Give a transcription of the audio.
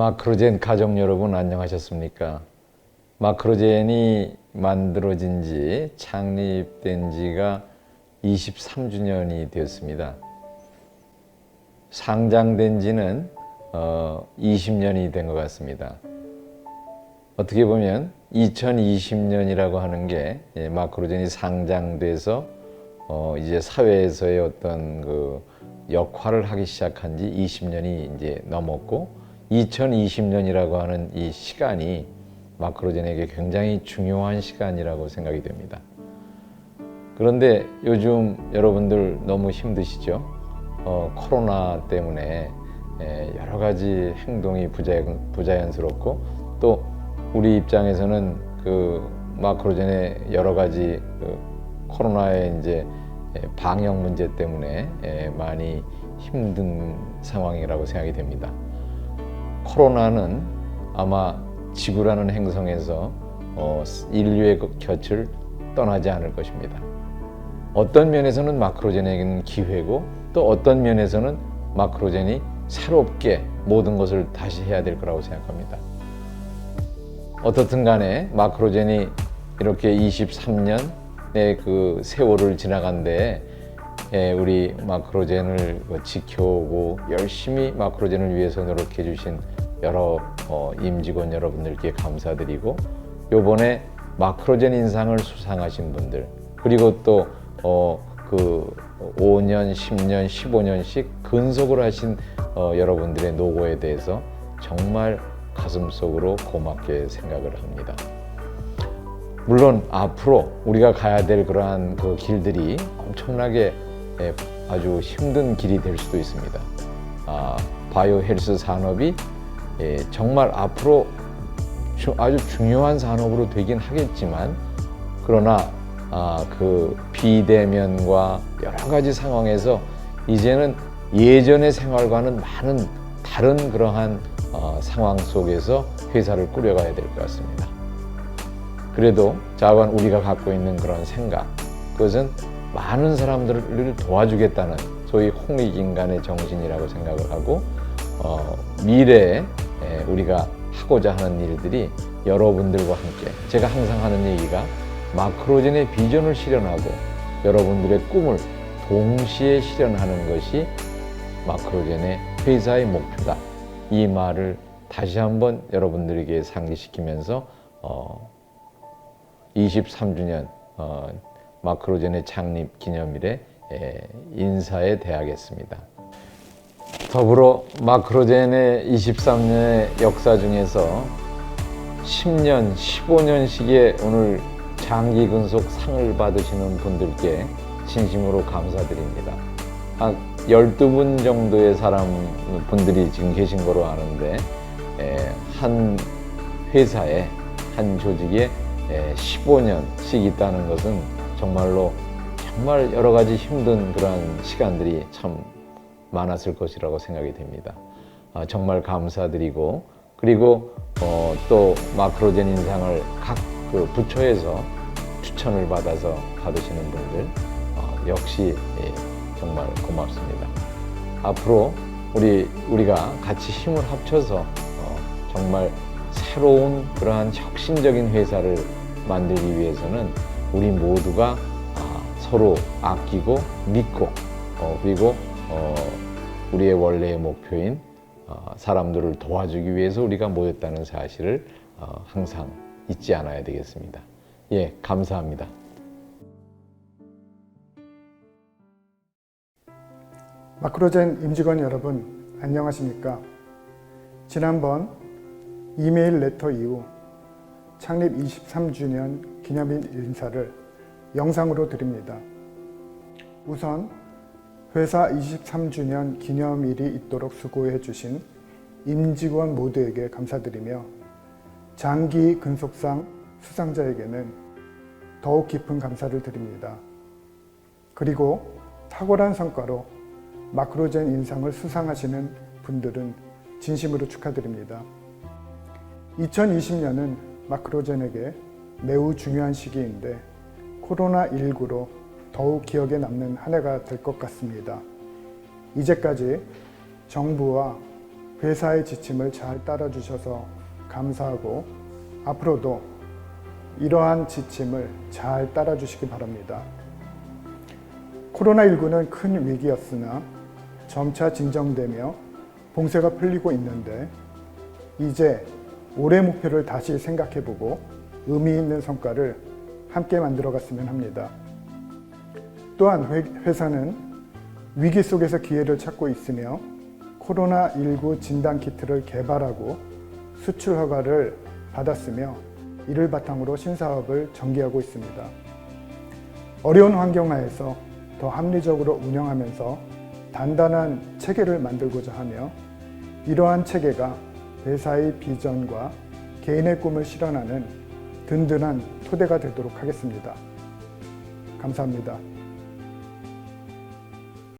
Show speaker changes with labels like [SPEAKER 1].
[SPEAKER 1] 마크로젠 가족 여러분 안녕하셨습니까? 마크로젠이 만들어진 지 창립된 지가 23주년이 되었습니다. 상장된 지는 어, 20년이 된 것 같습니다. 어떻게 보면 2020년이라고 하는 게 예, 마크로젠이 상장돼서 어, 이제 사회에서의 어떤 그 역할을 하기 시작한 지 20년이 이제 넘었고 2020년이라고 하는 이 시간이 마크로젠에게 굉장히 중요한 시간이라고 생각이 됩니다. 그런데 요즘 여러분들 너무 힘드시죠? 어, 코로나 때문에 에, 여러 가지 행동이 부자연, 부자연스럽고 또 우리 입장에서는 그 마크로젠의 여러 가지 그 코로나의 이제 에, 방역 문제 때문에 에, 많이 힘든 상황이라고 생각이 됩니다. 코로나는 아마 지구라는 행성에서 어, 인류의 그 곁을 떠나지 않을 것입니다. 어떤 면에서는 마크로젠에게는 기회고 또 어떤 면에서는 마크로젠이 새롭게 모든 것을 다시 해야 될 거라고 생각합니다. 어떻든 간에 마크로젠이 이렇게 23년의 그 세월을 지나간데 예, 우리 마크로젠을 뭐 지켜오고 열심히 마크로젠을 위해서 노력해 주신 여러 어, 임직원 여러분들께 감사드리고 요번에 마크로젠 인상을 수상하신 분들 그리고 또 어, 그 5년, 10년, 15년씩 근속을 하신 어, 여러분들의 노고에 대해서 정말 가슴속으로 고맙게 생각을 합니다. 물론 앞으로 우리가 가야 될 그러한 그 길들이 엄청나게 예, 아주 힘든 길이 될 수도 있습니다. 아, 바이오 헬스 산업이 예, 정말 앞으로 주- 아주 중요한 산업으로 되긴 하겠지만 그러나 아, 그 비대면과 여러 가지 상황에서 이제는 예전의 생활과는 많은 다른 그러한 어, 상황 속에서 회사를 꾸려가야 될 것 같습니다. 그래도 자관 우리가 갖고 있는 그런 생각 그것은 많은 사람들을 도와주겠다는 소위 홍익인간의 정신이라고 생각을 하고 어, 미래에 에, 우리가 하고자 하는 일들이 여러분들과 함께 제가 항상 하는 얘기가 마크로젠의 비전을 실현하고 여러분들의 꿈을 동시에 실현하는 것이 마크로젠의 회사의 목표다. 이 말을 다시 한번 여러분들에게 상기시키면서 어, 23주년 어, 마크로젠의 창립 기념일에 에, 인사에 대하겠습니다. 더불어 마크로젠의 23년의 역사 중에서 10년, 15년씩의 오늘 장기 근속 상을 받으시는 분들께 진심으로 감사드립니다. 한 12분 정도의 사람 분들이 지금 계신 거로 아는데 에, 한 회사에 한 조직에 에, 15년씩 있다는 것은 정말로 정말 여러 가지 힘든 그런 시간들이 참 많았을 것이라고 생각이 됩니다. 아, 정말 감사드리고 그리고 어, 또 마크로젠 인상을 각그 부처에서 추천을 받아서 받으시는 분들 어, 역시 예, 정말 고맙습니다. 앞으로 우리 우리가 같이 힘을 합쳐서 어, 정말 새로운 그러한 혁신적인 회사를 만들기 위해서는 우리 모두가 아, 서로 아끼고 믿고 어, 그리고 어, 우리의 원래의 목표인 어, 사람들을 도와주기 위해서 우리가 모였다는 사실을 어, 항상 잊지 않아야 되겠습니다. 예, 감사합니다.
[SPEAKER 2] 마크로젠 임직원 여러분 안녕하십니까? 지난번 이메일 레터 이후 창립 23주년 기념일 인사를 영상으로 드립니다. 우선 회사 23주년 기념일이 있도록 수고해 주신 임직원 모두에게 감사드리며 장기 근속상 수상자에게는 더욱 깊은 감사를 드립니다. 그리고 탁월한 성과로 마크로젠 인상을 수상하시는 분들은 진심으로 축하드립니다. 2020년은 마크로젠에게 매우 중요한 시기인데 코로나19로 더욱 기억에 남는 한 해가 될 것 같습니다. 이제까지 정부와 회사의 지침을 잘 따라주셔서 감사하고 앞으로도 이러한 지침을 잘 따라주시기 바랍니다. 코로나19는 큰 위기였으나 점차 진정되며 봉쇄가 풀리고 있는데 이제 올해 목표를 다시 생각해보고 의미 있는 성과를 함께 만들어갔으면 합니다. 또한 회- 회사는 위기 속에서 기회를 찾고 있으며 코로나19 진단 키트를 개발하고 수출 허가를 받았으며 이를 바탕으로 신사업을 전개하고 있습니다. 어려운 환경 하에서 더 합리적으로 운영하면서 단단한 체계를 만들고자 하며 이러한 체계가 회사의 비전과 개인의 꿈을 실현하는 든든한 토대가 되도록 하겠습니다. 감사합니다.